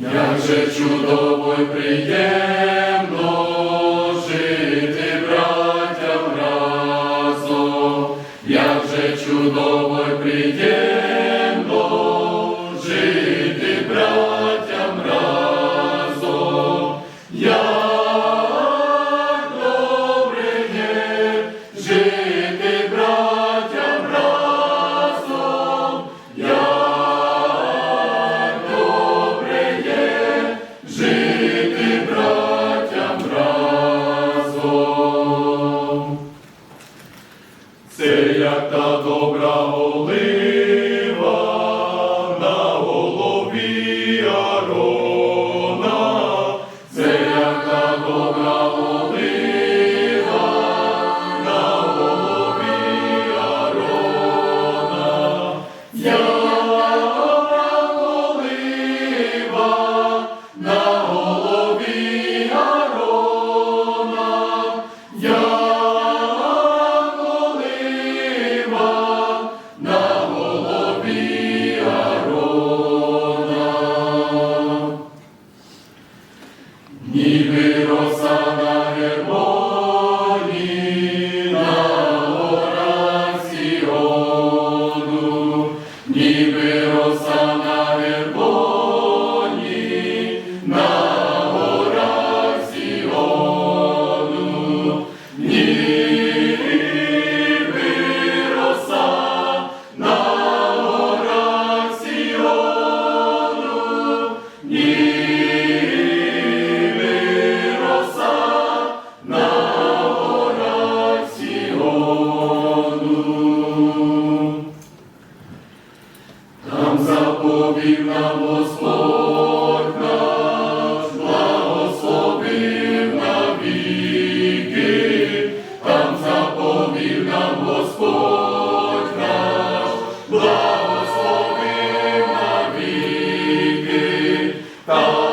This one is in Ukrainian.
Як же чудово й приємно жити братям разом, як же чудово й приємно. як та добра воли. Благослови навіки, та